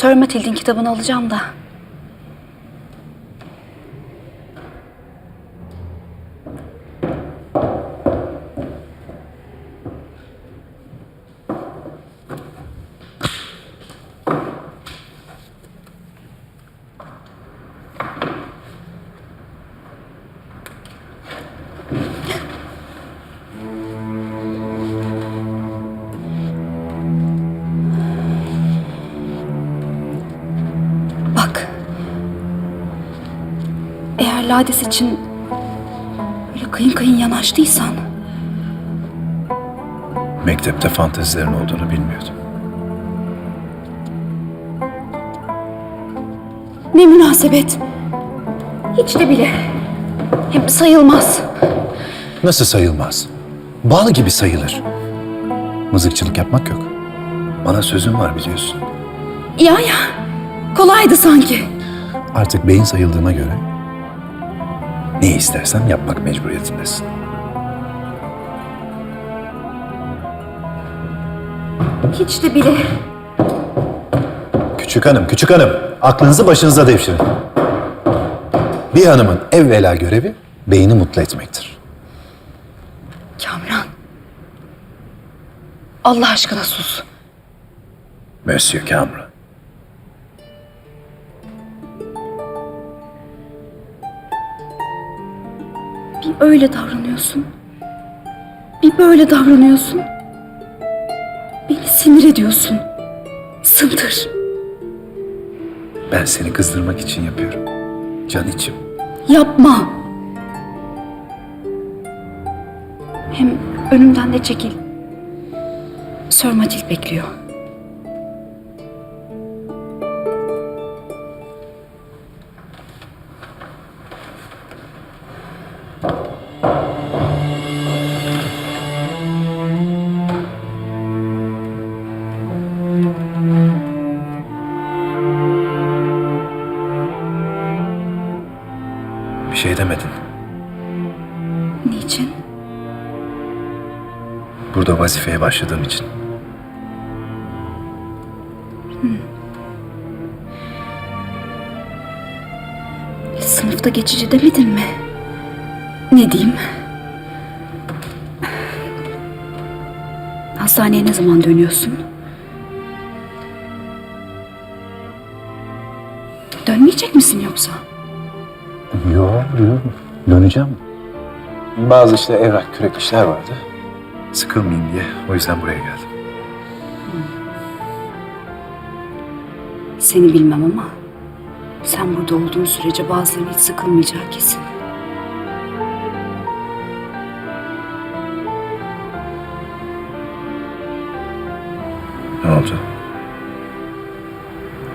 Sir Matild'in kitabını alacağım da. Eğer Lades için böyle kıyın kıyın yanaştıysan Mektepte fantezilerin olduğunu bilmiyordum. ne münasebet. Hiç de bile. Hem sayılmaz. Nasıl sayılmaz? Bal gibi sayılır. Mızıkçılık yapmak yok. Bana sözüm var biliyorsun. Ya ya. Kolaydı sanki. Artık beyin sayıldığıma göre ne istersem yapmak mecburiyetindesin. Hiç de bile. Küçük hanım, küçük hanım. Aklınızı başınıza devşirin. Bir hanımın evvela görevi beyni mutlu etmektir. Kamran. Allah aşkına sus. Monsieur Cameron. Öyle davranıyorsun. Bir böyle davranıyorsun. Beni sinir ediyorsun. Sındır. Ben seni kızdırmak için yapıyorum. Can içim. Yapma. Hem önümden de çekil. Sir Matil bekliyor. Niçin? Burada vazifeye başladığım için. Sınıfta geçici demedin mi? Ne diyeyim? Hastaneye ne zaman dönüyorsun? Dönmeyecek misin yoksa? Yok, yok. Döneceğim. Bazı işte evrak, kürek işler vardı. Sıkılmayayım diye. O yüzden buraya geldim. Seni bilmem ama sen burada olduğun sürece bazılarının hiç sıkılmayacağı kesin. Ne oldu?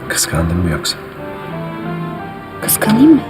Kıskandın mı yoksa? Kıskanayım mı?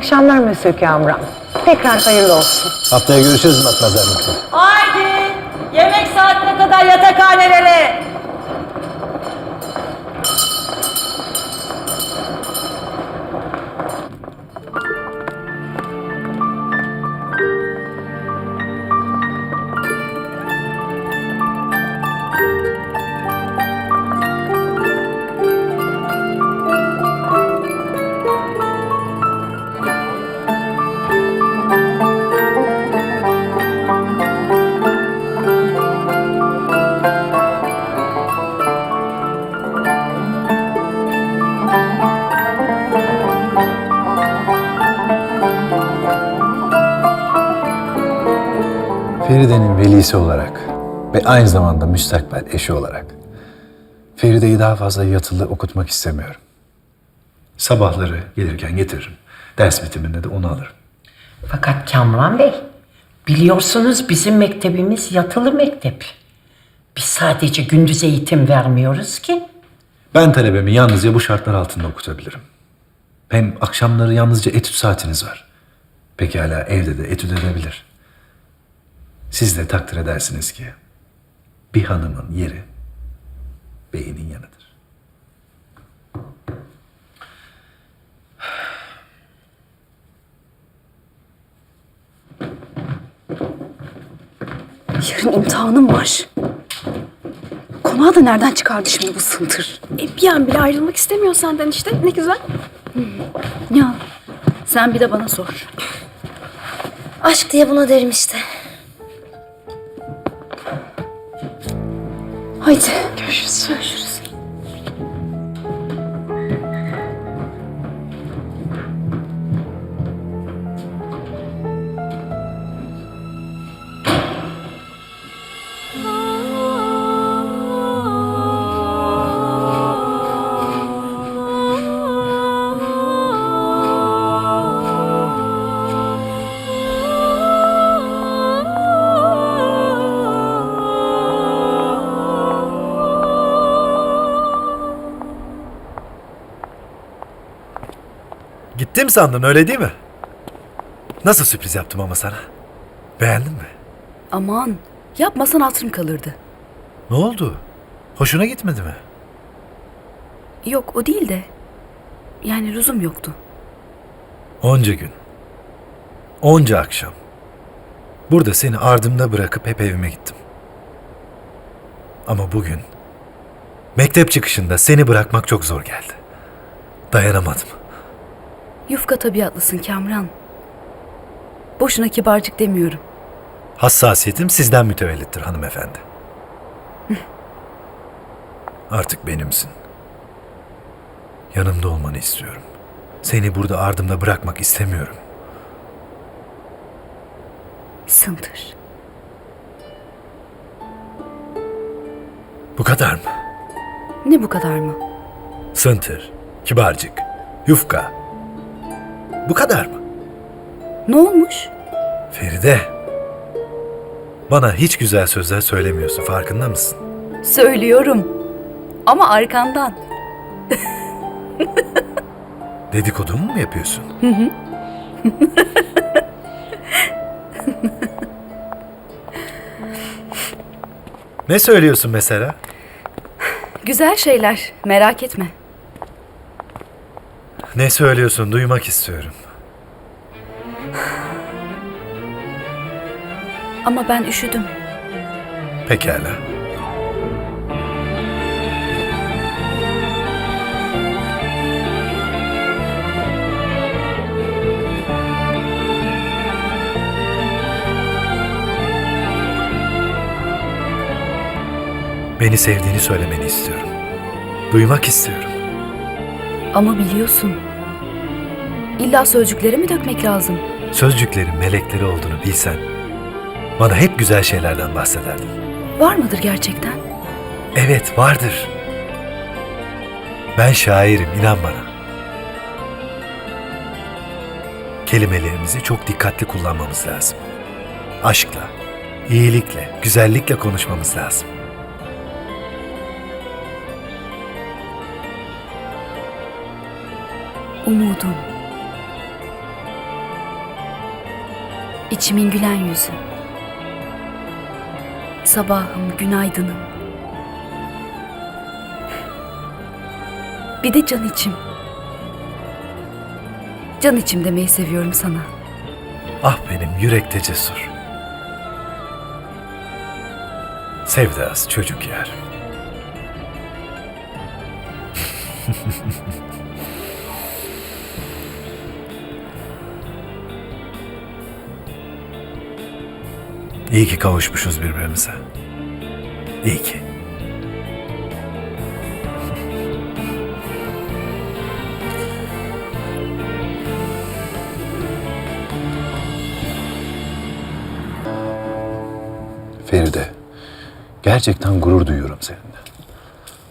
Akşamlar Monsieur Kamran. Tekrar hayırlı olsun. Haftaya görüşürüz Matmazel Mutlu. Haydi yemek saatine kadar yatakhanelere. Feride'nin velisi olarak ve aynı zamanda müstakbel eşi olarak Feride'yi daha fazla yatılı okutmak istemiyorum. Sabahları gelirken getiririm. Ders bitiminde de onu alırım. Fakat Kamran Bey, biliyorsunuz bizim mektebimiz yatılı mektep. Biz sadece gündüz eğitim vermiyoruz ki. Ben talebemi yalnızca bu şartlar altında okutabilirim. Hem akşamları yalnızca etüt saatiniz var. Pekala evde de etüt edebilir. Siz de takdir edersiniz ki bir hanımın yeri beynin yanıdır. Yarın imtihanım var. Konağı da nereden çıkardı şimdi bu sıntır? E, bir an bile ayrılmak istemiyor senden işte. Ne güzel. Ya sen bir de bana sor. Aşk diye buna derim işte. Haydi. Görüşürüz. Görüşürüz. Gittim sandın öyle değil mi? Nasıl sürpriz yaptım ama sana? Beğendin mi? Aman yapmasan hatırım kalırdı. Ne oldu? Hoşuna gitmedi mi? Yok o değil de. Yani lüzum yoktu. Onca gün. Onca akşam. Burada seni ardımda bırakıp hep evime gittim. Ama bugün mektep çıkışında seni bırakmak çok zor geldi. Dayanamadım. Yufka tabiatlısın Kamran. Boşuna kibarcık demiyorum. Hassasiyetim sizden mütevellittir hanımefendi. Artık benimsin. Yanımda olmanı istiyorum. Seni burada ardımda bırakmak istemiyorum. Sıntır. Bu kadar mı? Ne bu kadar mı? Sıntır, kibarcık, yufka. Bu kadar mı? Ne olmuş? Feride. Bana hiç güzel sözler söylemiyorsun farkında mısın? Söylüyorum. Ama arkandan. Dedikodumu mu yapıyorsun? ne söylüyorsun mesela? Güzel şeyler. Merak etme. Ne söylüyorsun duymak istiyorum. Ama ben üşüdüm. Pekala. Beni sevdiğini söylemeni istiyorum. Duymak istiyorum. Ama biliyorsun. İlla sözcükleri mi dökmek lazım? Sözcüklerin melekleri olduğunu bilsen, bana hep güzel şeylerden bahsederdin. Var mıdır gerçekten? Evet, vardır. Ben şairim, inan bana. Kelimelerimizi çok dikkatli kullanmamız lazım. Aşkla, iyilikle, güzellikle konuşmamız lazım. Umudum. İçimin gülen yüzü. Sabahım, günaydınım. Bir de can içim. Can içim demeyi seviyorum sana. Ah benim yürekte cesur. Sevdası çocuk yer. İyi ki kavuşmuşuz birbirimize. İyi ki. Feride, gerçekten gurur duyuyorum seninle.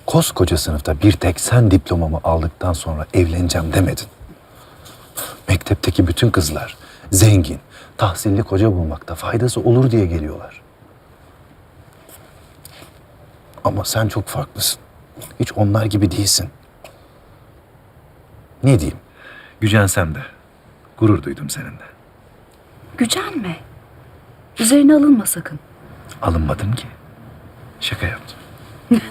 Koskoca sınıfta bir tek sen diplomamı aldıktan sonra evleneceğim demedin. Mektepteki bütün kızlar zengin, tahsilli koca bulmakta faydası olur diye geliyorlar. Ama sen çok farklısın. Hiç onlar gibi değilsin. Ne diyeyim? Gücensem de gurur duydum seninle. Gücenme. Üzerine alınma sakın. Alınmadım ki. Şaka yaptım.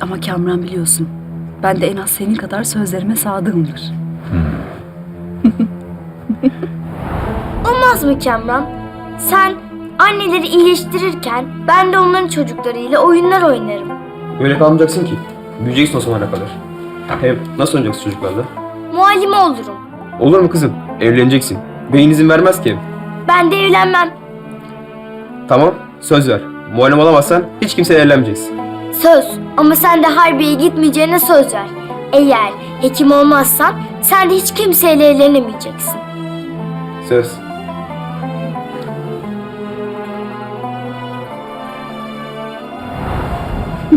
Ama Kamran biliyorsun. Ben de en az senin kadar sözlerime sadığımdır. Olmaz mı Kemran? Sen anneleri iyileştirirken ben de onların çocuklarıyla oyunlar oynarım. Öyle kalmayacaksın ki. Büyüyeceksin o zamana kadar. Hem nasıl oynayacaksın çocuklarla? Muallime olurum. Olur mu kızım? Evleneceksin. Beyin izin vermez ki. Ben de evlenmem. Tamam, söz ver. Muallim olamazsan hiç kimseyle evlenmeyeceksin. Söz. Ama sen de harbiye gitmeyeceğine söz ver. Eğer hekim olmazsan sen de hiç kimseyle evlenemeyeceksin. Söz.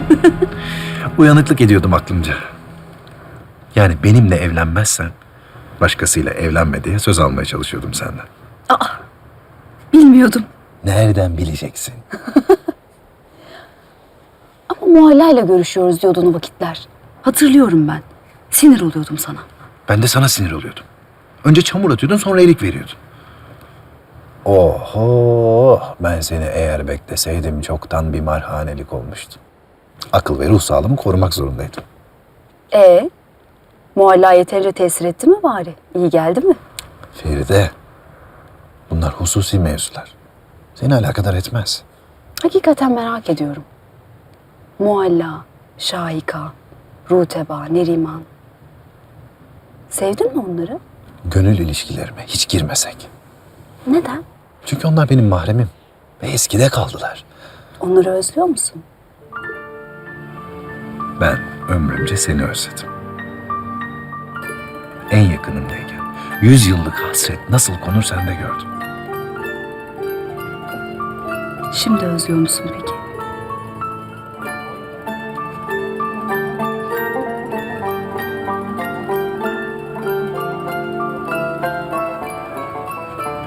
Uyanıklık ediyordum aklımca. Yani benimle evlenmezsen başkasıyla evlenme diye söz almaya çalışıyordum senden. Bilmiyordum. Nereden bileceksin? Ama Muhalla'yla görüşüyoruz diyordun o vakitler. Hatırlıyorum ben. Sinir oluyordum sana. Ben de sana sinir oluyordum. Önce çamur atıyordun sonra elik veriyordun. Oho ben seni eğer bekleseydim çoktan bir marhanelik olmuştum. Akıl ve ruh sağlığımı korumak zorundaydım. Ee, Muhalla yeterince tesir etti mi bari? İyi geldi mi? Feride bunlar hususi mevzular. Seni alakadar etmez. Hakikaten merak ediyorum. Mualla, Şahika, Ruteba, Neriman. Sevdin mi onları? Gönül ilişkilerime hiç girmesek. Neden? Çünkü onlar benim mahremim. Ve eskide kaldılar. Onları özlüyor musun? Ben ömrümce seni özledim. En yakınımdayken yüz yıllık hasret nasıl konur sen de gördüm. Şimdi özlüyor musun peki?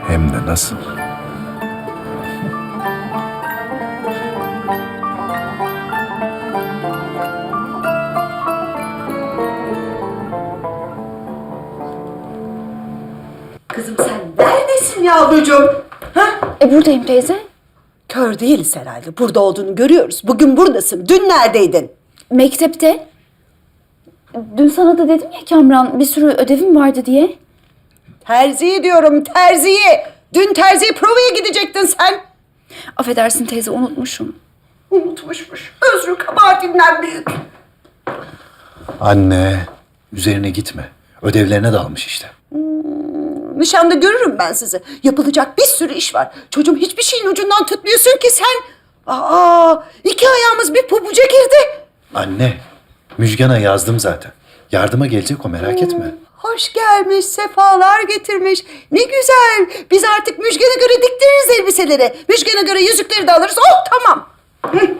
Hem de nasıl. Yavrucuğum? Ha? E buradayım teyze. Kör değiliz herhalde. Burada olduğunu görüyoruz. Bugün buradasın. Dün neredeydin? Mektepte. Dün sana da dedim ya Kamran bir sürü ödevim vardı diye. Terziyi diyorum terziyi. Dün terziye provaya gidecektin sen. Affedersin teyze unutmuşum. Unutmuşmuş. Özrü kabahatinden büyük. Anne, üzerine gitme. Ödevlerine dalmış işte. Nişanda görürüm ben sizi. Yapılacak bir sürü iş var. Çocuğum hiçbir şeyin ucundan tutmuyorsun ki sen. Aa, iki ayağımız bir pabuca girdi. Anne, Müjgan'a yazdım zaten. Yardıma gelecek o merak etme. Hoş gelmiş, sefalar getirmiş. Ne güzel. Biz artık Müjgan'a göre diktiririz elbiseleri. Müjgan'a göre yüzükleri de alırız. Oh tamam. Hı.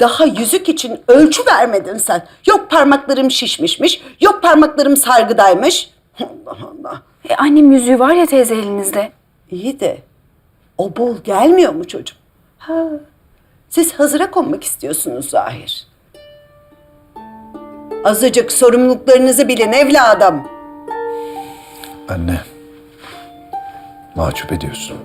Daha yüzük için ölçü vermedin sen. Yok parmaklarım şişmişmiş, yok parmaklarım sargıdaymış. Allah Allah. E annem yüzüğü var ya teyze elinizde. İyi de o bol gelmiyor mu çocuğum? Ha, siz hazıra konmak istiyorsunuz zahir. Azıcık sorumluluklarınızı bilin evladım. Anne, mahcup ediyorsun.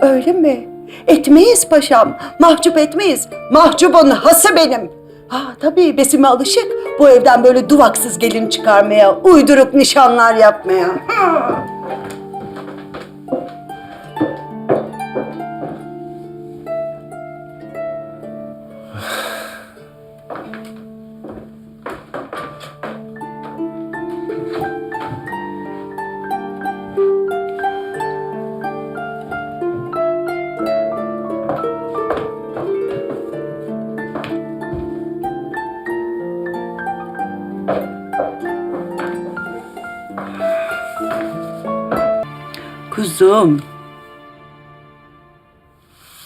Öyle mi? Etmeyiz paşam. Mahcup etmeyiz. Mahcubun hası benim. Ha tabii Besime alışık. Bu evden böyle duvaksız gelin çıkarmaya, uyduruk nişanlar yapmaya. Kuzum,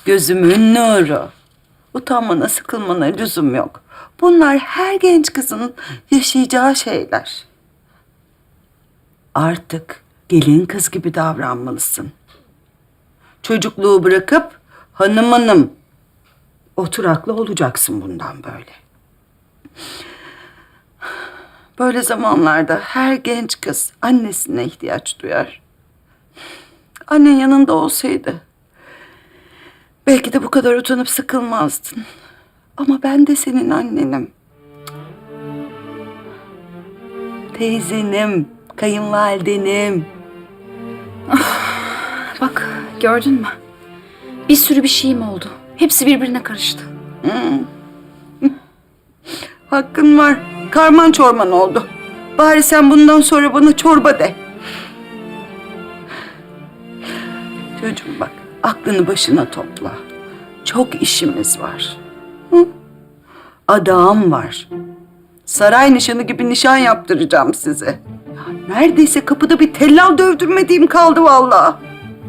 Gözümün nuru. Utanmana, sıkılmana lüzum yok. Bunlar her genç kızın yaşayacağı şeyler. Artık gelin kız gibi davranmalısın. Çocukluğu bırakıp hanım hanım oturaklı olacaksın bundan böyle. Böyle zamanlarda her genç kız annesine ihtiyaç duyar. Annen yanında olsaydı belki de bu kadar utanıp sıkılmazdın. Ama ben de senin annenim. Teyzenim, kayınvalidenim. Bak gördün mü? Bir sürü bir şeyim oldu. Hepsi birbirine karıştı. Hakkın var. Karman çorman oldu. Bari sen bundan sonra bana çorba de. Çocuğum bak, aklını başına topla. Çok işimiz var. Hı? Adağım var. Saray nişanı gibi nişan yaptıracağım size. Ya neredeyse kapıda bir tellal dövdürmediğim kaldı vallahi.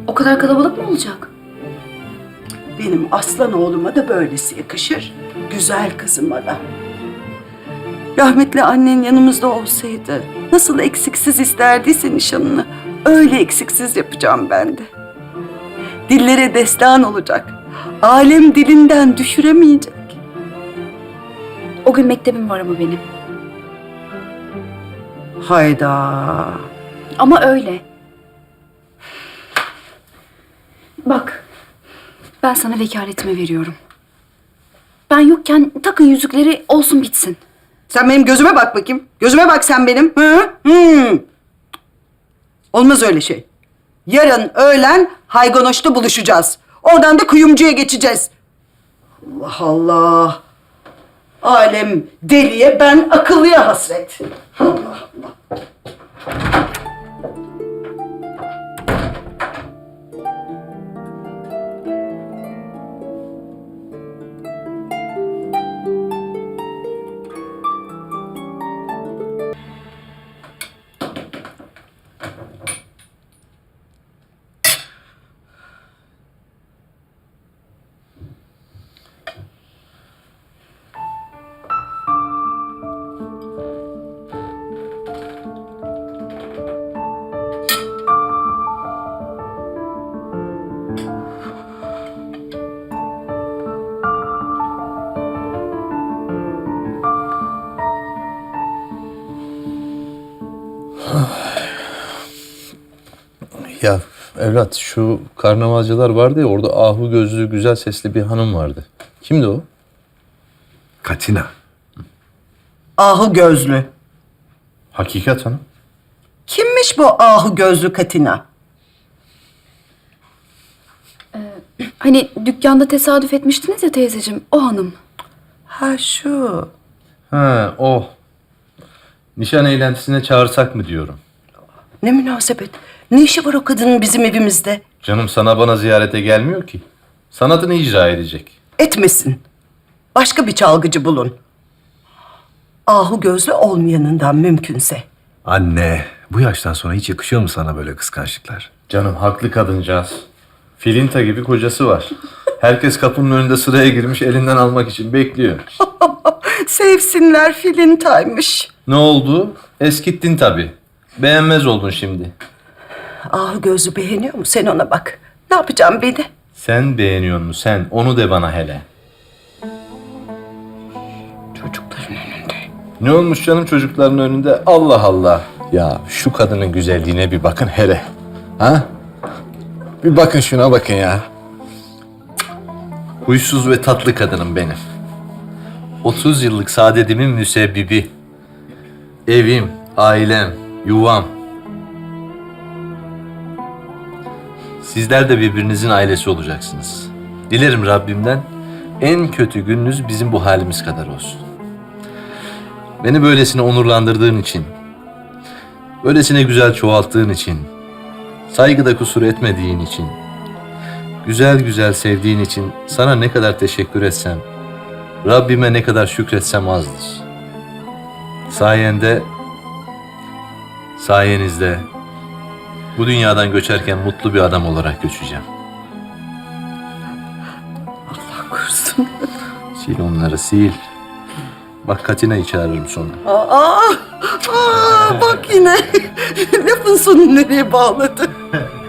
O kadar kalabalık mı olacak? Benim aslan oğluma da böylesi yakışır. Güzel kızıma da. Rahmetli annen yanımızda olsaydı nasıl eksiksiz isterdiyse nişanını öyle eksiksiz yapacağım ben de. Dillere destan olacak. Alem dilinden düşüremeyecek. O gün mektebim var ama benim. Hayda. Ama öyle. Bak, ben sana vekaletimi veriyorum. Ben yokken takın yüzükleri olsun bitsin. Sen benim gözüme bak bakayım. Gözüme bak sen benim. Hı? Hı. Olmaz öyle şey. Yarın öğlen Haygonoş'ta buluşacağız. Oradan da kuyumcuya geçeceğiz. Allah Allah. Alem deliye ben akıllıya hasret. Allah Allah. Evlat şu karnavalcılar vardı ya orada ahu gözlü güzel sesli bir hanım vardı. Kimdi o? Katina. Ahu gözlü. Hakikat hanım. Kimmiş bu ahu gözlü Katina? Hani dükkanda tesadüf etmiştiniz ya teyzeciğim, o hanım. Ha şu. Ha o. Nişan eğlentisine çağırsak mı diyorum. Ne münasebet. Ne işi var o kadının bizim evimizde? Canım sana bana ziyarete gelmiyor ki. Sanatını icra edecek. Etmesin. Başka bir çalgıcı bulun. Ahu gözlü olmayanından mümkünse. Anne, bu yaştan sonra hiç yakışıyor mu sana böyle kıskançlıklar? Canım haklı kadıncağız. Filinta gibi kocası var. Herkes kapının önünde sıraya girmiş elinden almak için bekliyor. Sevsinler filintaymış. Ne oldu? Eskittin tabii. Beğenmez oldun şimdi. Ahu gözlü beğeniyor mu? Sen ona bak. Ne yapacağım beni? Sen beğeniyor musun sen? Onu de bana hele. Çocukların önünde. Ne olmuş canım çocukların önünde? Allah Allah. Ya şu kadının güzelliğine bir bakın hele. Ha? Bir bakın şuna bakın ya. Huysuz ve tatlı kadınım benim. 30 yıllık saadetimin müsebbibi. Evim, ailem, yuvam. Sizler de birbirinizin ailesi olacaksınız. Dilerim Rabbimden en kötü gününüz bizim bu halimiz kadar olsun. Beni böylesine onurlandırdığın için, böylesine güzel çoğalttığın için, saygıda kusur etmediğin için, güzel güzel sevdiğin için sana ne kadar teşekkür etsem, Rabbime ne kadar şükretsem azdır. Sayende, sayenizde bu dünyadan göçerken mutlu bir adam olarak göçeceğim. Allah korusun. Sil onları sil. Bak Katina'yı çağırırım sonra. Aa, aa, aa bak yine. Lafın sonu nereye bağladı?